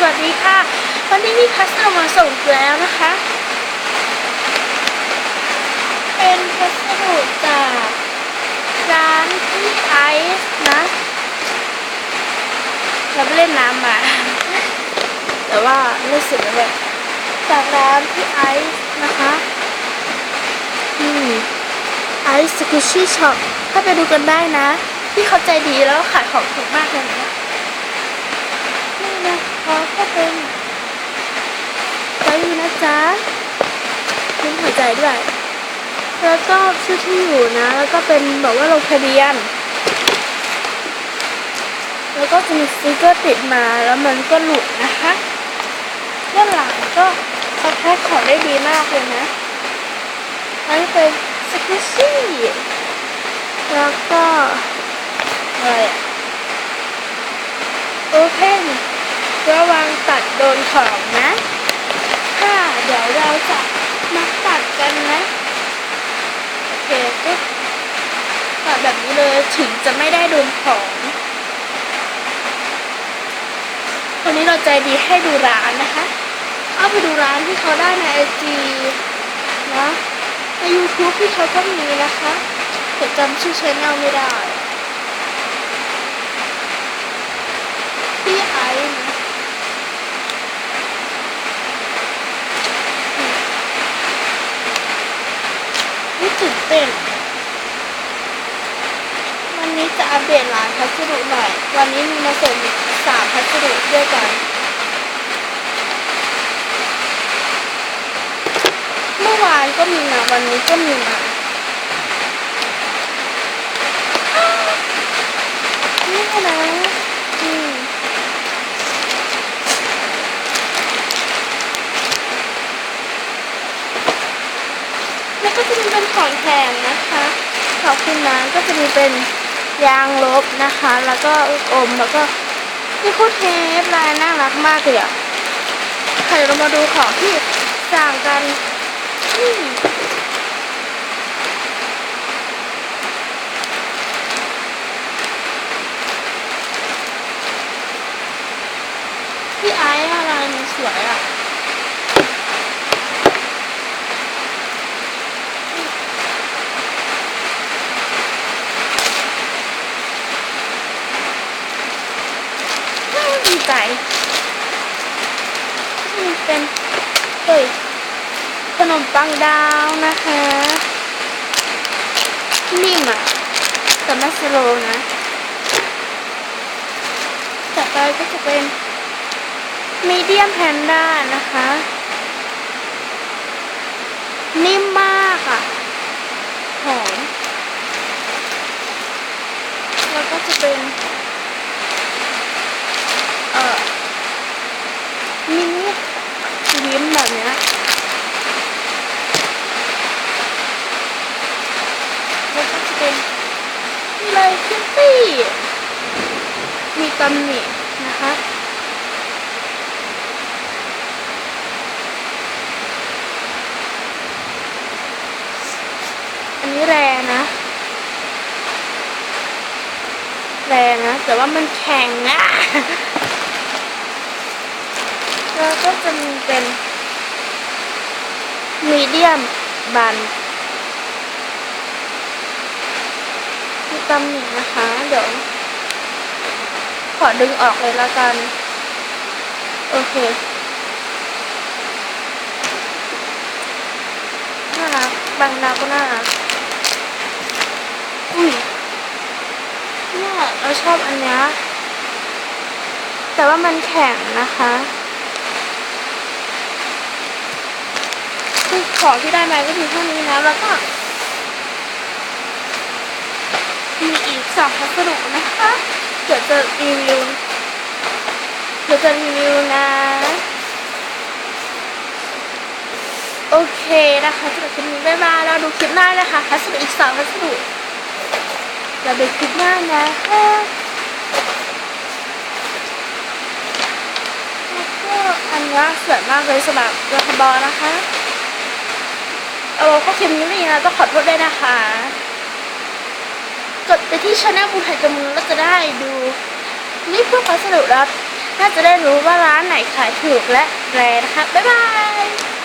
สวัสดีค่ะ วันนี้มีพัสดุมาส่งอีกแล้วนะคะ เป็นพัสดุจากร้านพี่ไอซ์นะเราไปเล่นน้ำมา แต่ว่ารู้สึกแบบจากร้านพี่ไอซ์นะคะนี่ไอซ์สกุชี่ช็อปถ้าไปดูกันได้นะ พี่เขาใจดีแล้วขายของถูกมากเลยนะ นี่นะคะก็เป็นใจดีนะจ๊ะยิ้มหั วใจด้วย แล้วก็ชื่อที่อยู่นะ แล้วก็เป็นบอกว่าลงทะเบียน แล้วก็จะมีสติ๊กเกอร์ติดมาแล้วมันก็หลุดนะคะด้านหลังก็เขาแพ็คของได้ดีมากเลยนะอันนี้เป็นสกิชชี่แล้วก็อะไรอะโอเพนระวังตัดโดนของนะ ค่ะ เดี๋ยวเราจะมาตัดกันนะ โอเคปุ๊บตัดแบบนี้ เลยถึงจะไม่ได้โดนของวันนี้เราใจดีให้ดูร้านนะคะ เอาไปดูร้านที่เขาได้ในไอจีนะใน YouTube ที่เขาก็มีนะคะแต่จำชื่อชแนลไม่ได้พี่ไอนะนี่ตื่นเต้น นนี้จะอัปเดตร้านพัสดุหน่อย วันนี้มีมาส่งสามพัสดุด้วยกัน เมื่อวานก็มีมา วันนี้ก็มีมานี่นะอืมแล้วก็จะมีเป็นของแถมนะคะ ขอบคุณนะก็จะมีเป็น ยางลบนะคะ แล้วก็ลูกอมแล้วก็นี่คู่เทปลายน่ารักมากเลยอะใครเรามาดูของที่สั่งกันอืมพี่ไอซ์อะไรมันสวยอะ ดีใจนี่เป็นเฮ้ยขนมปังดาวนะคะนิ่มอะแต่ไม่สโลนะต่อไปก็จะเป็นมีเดียมแพนด้านะคะ นิ่มมากอะ หอม แล้วก็จะเป็น เอ่อมินิยิ้มแบบเนี้ยแล้วก็จะเป็น เลยคิตตี้มีตำหนินะคะ อันนี้แรงนะ แรงนะ แต่ว่ามันแข็งอะแล้วก็จะมีเป็นมีเดียมบัน ตำหนินะคะ เดี๋ยว ขอดึงออกเลยละกัน โอเคน่ารักบางดาวก็น่ารักอุ้ยเนี่ยเราชอบอันเนี้ยแต่ว่ามันแข็งนะคะคือของที่ได้มาก็มีเท่านี้นะแล้วก็ มีอีกสองพัสดุนะคะ เดี๋ยวจะรีวิว เดี๋ยวจะรีวิวนะ โอเคนะคะสำหรับคลิปนี้บ๊ายบายเราดูคลิปหน้านะคะพัสดุอีกสองพัสดุเราดูคลิปหน้านะคะก็อันนี้สวยมากเลยสำหรับราคาบอนะคะ เออก็คลิปนี้ไม่ดีนะต้องขอโทษด้วยนะคะ กดไปที่ช anel บูไทยจมูกแล้วจะได้ดู นี่เพื่อความสดุแล้วน่าจะได้รู้ว่าร้านไหนขายถูกและแรงนะคะ บ๊ายบาย